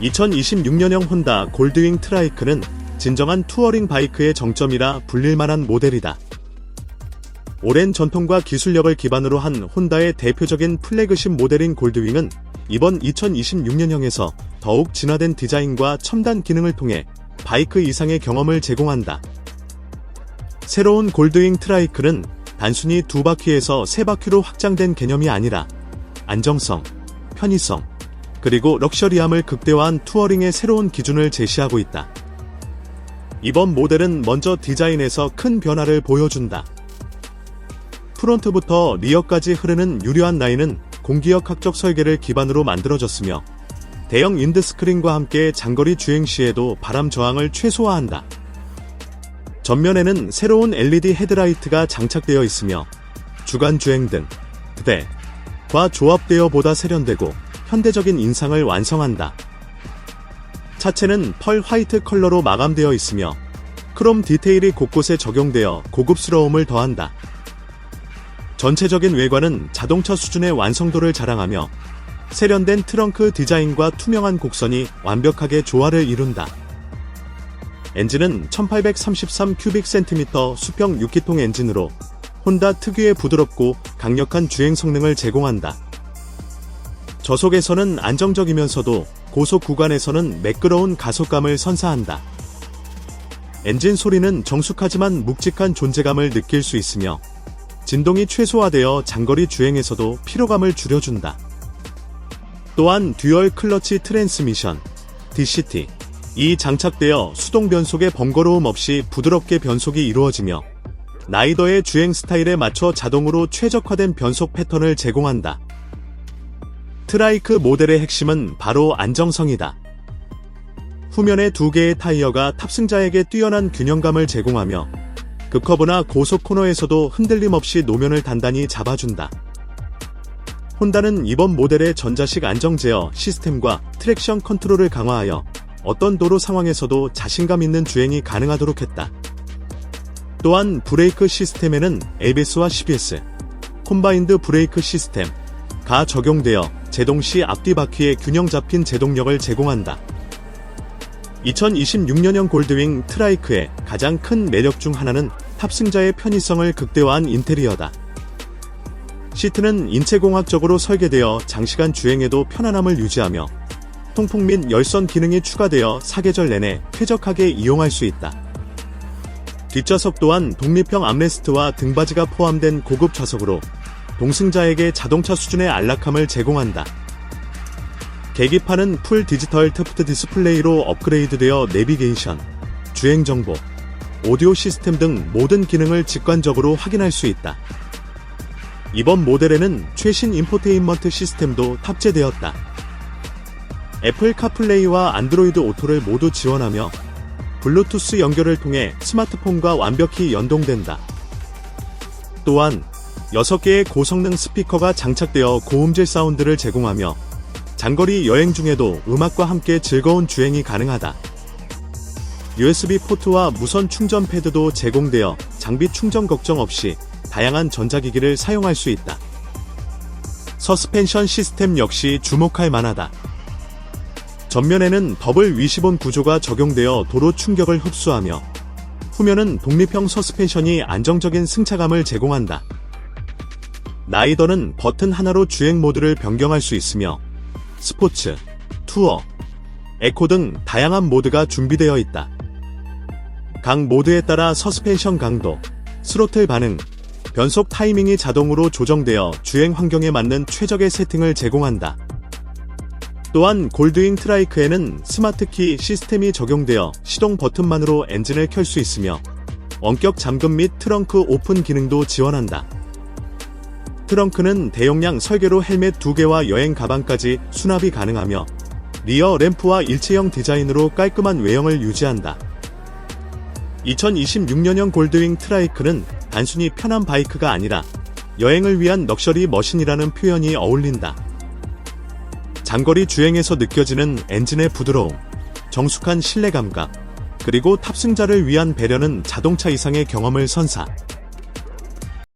2026년형 혼다 골드윙 트라이크는 진정한 투어링 바이크의 정점이라 불릴만한 모델이다. 오랜 전통과 기술력을 기반으로 한 혼다의 대표적인 플래그십 모델인 골드윙은 이번 2026년형에서 더욱 진화된 디자인과 첨단 기능을 통해 바이크 이상의 경험을 제공한다. 새로운 골드윙 트라이크는 단순히 두 바퀴에서 세 바퀴로 확장된 개념이 아니라 안정성, 편의성, 그리고 럭셔리함을 극대화한 투어링의 새로운 기준을 제시하고 있다. 이번 모델은 먼저 디자인에서 큰 변화를 보여준다. 프론트부터 리어까지 흐르는 유려한 라인은 공기역학적 설계를 기반으로 만들어졌으며 대형 인드스크린과 함께 장거리 주행 시에도 바람 저항을 최소화한다. 전면에는 새로운 LED 헤드라이트가 장착되어 있으며 주간 주행 등 그대과 조합되어 보다 세련되고 현대적인 인상을 완성한다. 차체는 펄 화이트 컬러로 마감되어 있으며 크롬 디테일이 곳곳에 적용되어 고급스러움을 더한다. 전체적인 외관은 자동차 수준의 완성도를 자랑하며 세련된 트렁크 디자인과 투명한 곡선이 완벽하게 조화를 이룬다. 엔진은 1833 큐빅 센티미터 수평 6기통 엔진으로 혼다 특유의 부드럽고 강력한 주행 성능을 제공한다. 저속에서는 안정적이면서도 고속 구간에서는 매끄러운 가속감을 선사한다. 엔진 소리는 정숙하지만 묵직한 존재감을 느낄 수 있으며 진동이 최소화되어 장거리 주행에서도 피로감을 줄여준다. 또한 듀얼 클러치 트랜스미션 DCT 이 장착되어 수동 변속의 번거로움 없이 부드럽게 변속이 이루어지며 라이더의 주행 스타일에 맞춰 자동으로 최적화된 변속 패턴을 제공한다. 트라이크 모델의 핵심은 바로 안정성이다. 후면의 두 개의 타이어가 탑승자에게 뛰어난 균형감을 제공하며 급커브나 고속 코너에서도 흔들림 없이 노면을 단단히 잡아준다. 혼다는 이번 모델의 전자식 안정 제어 시스템과 트랙션 컨트롤을 강화하여 어떤 도로 상황에서도 자신감 있는 주행이 가능하도록 했다. 또한 브레이크 시스템에는 ABS와 CBS, 콤바인드 브레이크 시스템 가 적용되어 제동 시 앞뒤 바퀴의 균형 잡힌 제동력을 제공한다. 2026년형 골드윙 트라이크의 가장 큰 매력 중 하나는 탑승자의 편의성을 극대화한 인테리어다. 시트는 인체공학적으로 설계되어 장시간 주행에도 편안함을 유지하며 통풍 및 열선 기능이 추가되어 사계절 내내 쾌적하게 이용할 수 있다. 뒷좌석 또한 독립형 암레스트와 등받이가 포함된 고급 좌석으로 동승자에게 자동차 수준의 안락함을 제공한다. 계기판은 풀 디지털 트프트 디스플레이로 업그레이드되어 내비게이션, 주행 정보, 오디오 시스템 등 모든 기능을 직관적으로 확인할 수 있다. 이번 모델에는 최신 인포테인먼트 시스템도 탑재되었다. 애플 카플레이와 안드로이드 오토를 모두 지원하며 블루투스 연결을 통해 스마트폰과 완벽히 연동된다. 또한 6개의 고성능 스피커가 장착되어 고음질 사운드를 제공하며 장거리 여행 중에도 음악과 함께 즐거운 주행이 가능하다. USB 포트와 무선 충전 패드도 제공되어 장비 충전 걱정 없이 다양한 전자기기를 사용할 수 있다. 서스펜션 시스템 역시 주목할 만하다. 전면에는 더블 위시본 구조가 적용되어 도로 충격을 흡수하며 후면은 독립형 서스펜션이 안정적인 승차감을 제공한다. 라이더는 버튼 하나로 주행 모드를 변경할 수 있으며 스포츠, 투어, 에코 등 다양한 모드가 준비되어 있다. 각 모드에 따라 서스펜션 강도, 스로틀 반응, 변속 타이밍이 자동으로 조정되어 주행 환경에 맞는 최적의 세팅을 제공한다. 또한 골드윙 트라이크에는 스마트키 시스템이 적용되어 시동 버튼만으로 엔진을 켤 수 있으며 원격 잠금 및 트렁크 오픈 기능도 지원한다. 트렁크는 대용량 설계로 헬멧 2개와 여행 가방까지 수납이 가능하며 리어 램프와 일체형 디자인으로 깔끔한 외형을 유지한다. 2026년형 골드윙 트라이크는 단순히 편한 바이크가 아니라 여행을 위한 럭셔리 머신이라는 표현이 어울린다. 장거리 주행에서 느껴지는 엔진의 부드러움, 정숙한 실내 감각, 그리고 탑승자를 위한 배려는 자동차 이상의 경험을 선사.